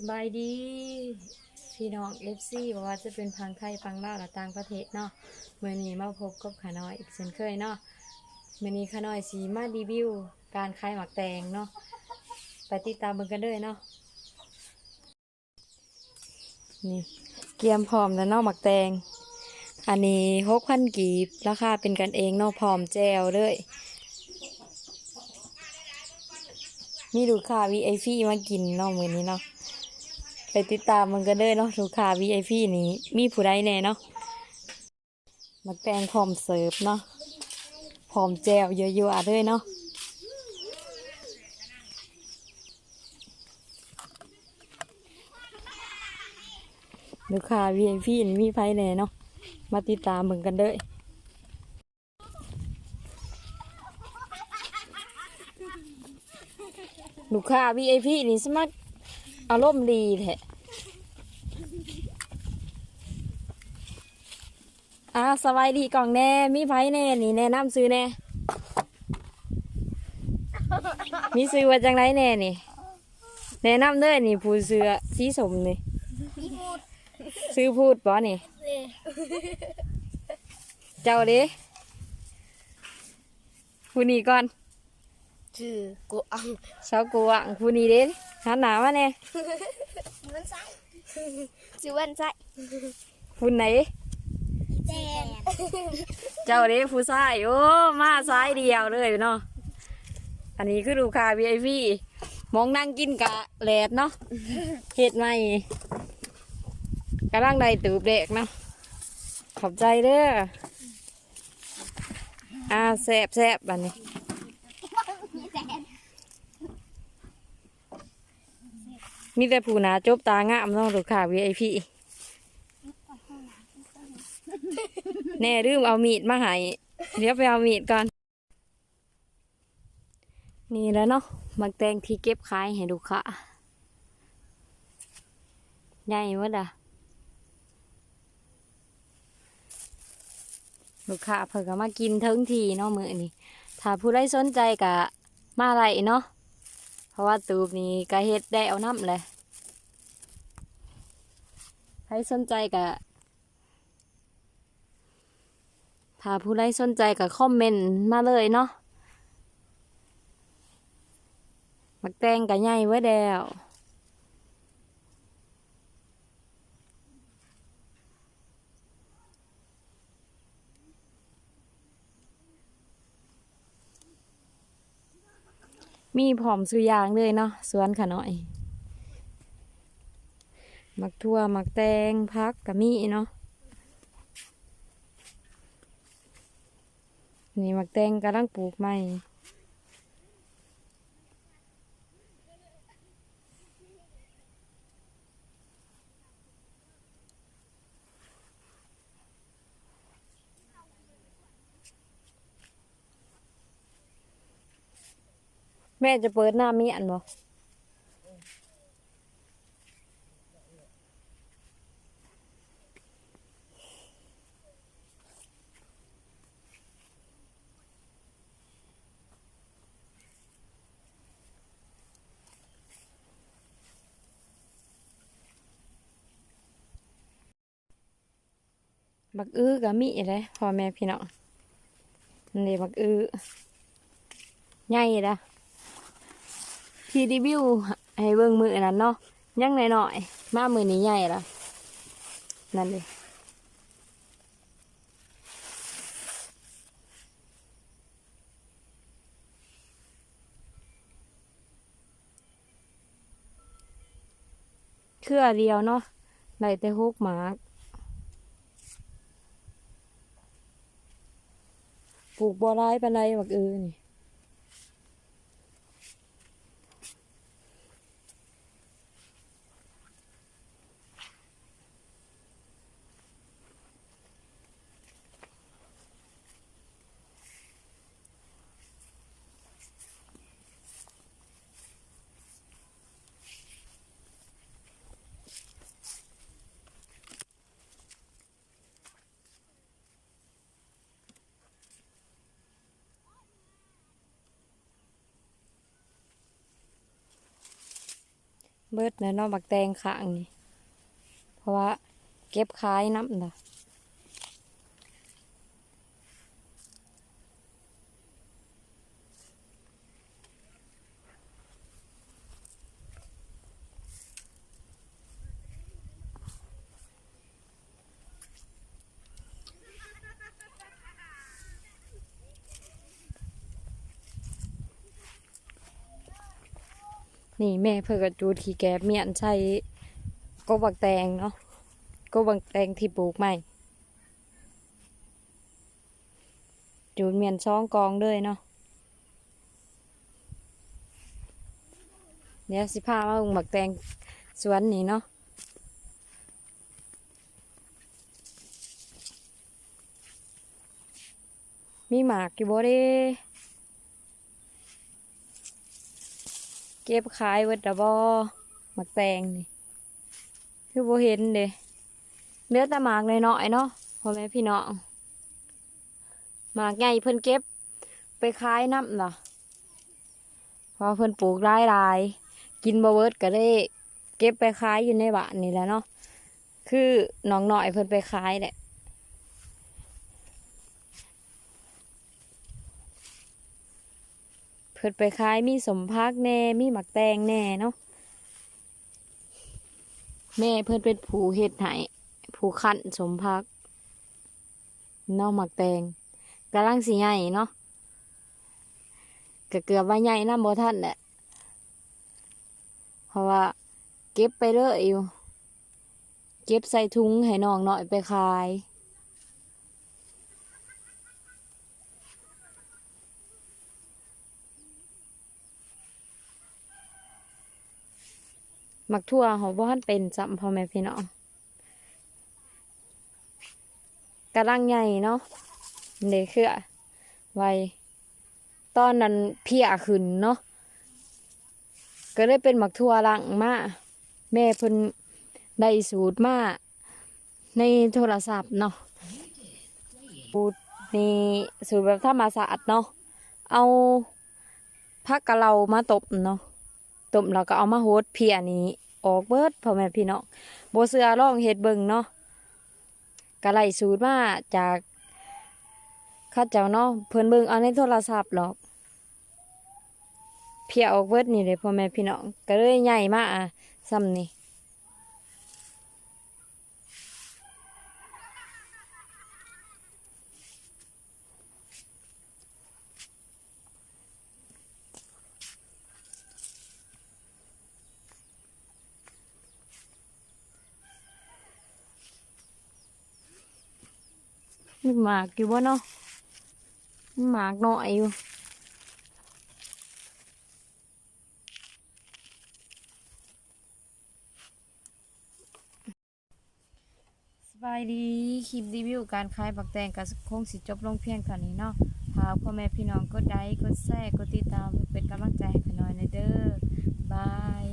สบายดี พี่น้องเอฟซีบอกว่าจะเป็นพังไทยพังลาวและต่างประเทศเนาะเมื่อนี้มาพบกับขาน้อยอีกเช่นเคยเนาะเมื่อนี้ขาน้อยสีมารีวิว การขายหมักแตงเนาะไปติดตามเบิ่งกันเลยเนาะนี่เกียมพร้อมแล้วเนาะหมักแตง อันนี้หกพันกีบราคาเป็นกันเองเนาะพร้อมแจวเลยมีลูกค้า VIP มากินเนาะมื้อนี้เนาะ ไปติดตามมันกันเลยเนาะลูกค้า VIP นี้มีผู้ใดแน่เนาะมักแตงพร้อมเสิร์ฟเนาะพร้อมแจวเยอะๆเลยเนาะลูกค้า VIP นี่มีไผแน่เนาะมาติดตามเบิ่งกันเลยลูกค้า VIP นี่สมัครอารมณ์ดีแท้ อ่าสบายดีกล่องแน่ มีไผแน่ นี่แนะนำซื้อแน่ มีซื้อว่าจังไรแน่นี่ แนะนำเด้อนี่ผู้เสือสีสมนี่ ซื้อพูดบ่นี่ เจ้าเด้ผู้นี้ก่อนชื่อกูอังเสาวกวางผู้นี้เด้หันหนามาแน่วันไส้ชื่อวันไส้ผู้ไหน แจนเจ้าเด้ผู้ชายโอ้มาซ้ายเดียวเลยเนาะอันนี้คือลูกค้า VIP มองนั่งกินกะแหลดเนาะเห็ดใหม่กำลังได้ตูบเด็กเนาะขอบใจเด้ออ่าแซบแซบบันนี้มีแต่ผู้นาจบตางามเนาะลูกค้า VIP แน่ลืมเอามีดมาให้เดี๋ยวไปเอามีดก่อน นี่แล้วเนาะมักแตงที่เก็บขายให้ลูค้าใหญ่เวะด่ะลูกค้าเพิ่งก็มากินเทิงทีเนาะมือนี่ถ้าผู้ใดสนใจก็มาไหลเนาะเพราะว่าตูบนี้ก็เฮ็ดได้เอาน้ำเลยใครสนใจก็ ถ้าผู้ใดสนใจก็คอมเมนต์มาเลยเนาะมักแตงกับใหญ่ไว้แล้วมีผอมสุยางเลยเนาะสวนขะหน่อย มักทั่วมักแตงพักกับมีเนาะ นี่มักแตงกำลังปลูกใหม่แม่จะเปิดหน้ามีอันบ่ บักอื้อกับมีเลยพ่อแม่พี่น้องนี่บักอื้อใหญ่ละที่รีวิวให้เบิ่งมือนั้นเนาะยังหน่อยๆมามือนี้ใหญ่ละนั่นเลยเครือเดียวเนาะได้แต่หกหมาก ปลูกบัวร้ายปานไรบักเออนี่ เบิดแล้วเนาะบักแตงขางนี่เพราะว่าเก็บขายน้ำนะ นี่แม่เพื่อกระจูดขี้แกบเมียนใช้ก็บักแตงเนาะก็บักแตงที่ปลูกใหม่ จูดเมียนช่องกองเลยเนาะเดี๋ยวสิพามาลงบักแตงสวนนี่เนาะมีหมากอยู่บ่เด้ เก็บขายเวิดดะบอหมักแตงนี่ คือโบเห็นเด้เหลือต่หมากน้อยเนาะพ่อแม่พี่น้องหมากใหญ่เพิ่นเก็บ ไปขายน้ำเหรอเพราะเพิ่นปลูกหลายหลายๆกินบเวิร์ดก็ได้เก็บไปขายอยู่ในบ้านนี่แหละเนาะคือน้องหน้อยเพิ่นไปขายแหละ เพิ่นไปขายมีสมพักแน่มีหมักแตงแน่เนาะแม่เพิ่นเป็นผูเฮ็ดให้ผู้คั้นสมพักเนาะหมักแตงกำลังสิใหญ่เนาะก็เกือบว่าใหญ่นำบ่ทันแหละเพราะว่าเก็บไปเลยอยู่ เก็บใส่ถุงให้น้องหน่อยไปขาย มักทั่วขอบ้านเป็นจำพ่อแม่พี่น้องกระลังใหญ่เนาะเด็กคือไวตอนนั้นเพียขึ้นเนาะก็ได้เป็นหมักทั่วลังมาแม่เพิ่นได้สูตรมาในโทรศัพท์เนาะสูตรนี่สูตรแบบธรรมศาสตร์เนาะเอาผักกะเรามาตบเนาะ ต้มแล้วก็เอามาโฮดเพียนี้ ออกเบิดพ่อแม่พี่น้องโบเสือลองเฮ็ดเบิงเนาะกะไรสูตรมาจากข้าเจ้าเนาะเพิ่นเบิงเอาในโทรศัพท์หรอก เพียออกเบิดนี่เลยพ่อแม่พี่น้องก็เลยใหญ่มากอะซ้ำนี่ มีหมากอยู่บ่เนาะหมากน้อยอยู่สบายดีคลิปรีวิวการขายบักแตงกับคงสิจบลงเพียงเท่านี้เนาะหาพ่อแม่พี่น้องกดไลค์กดแชร์กดติดตามเพื่อเป็นกำลังใจให้ขน่อยในเด้อบาย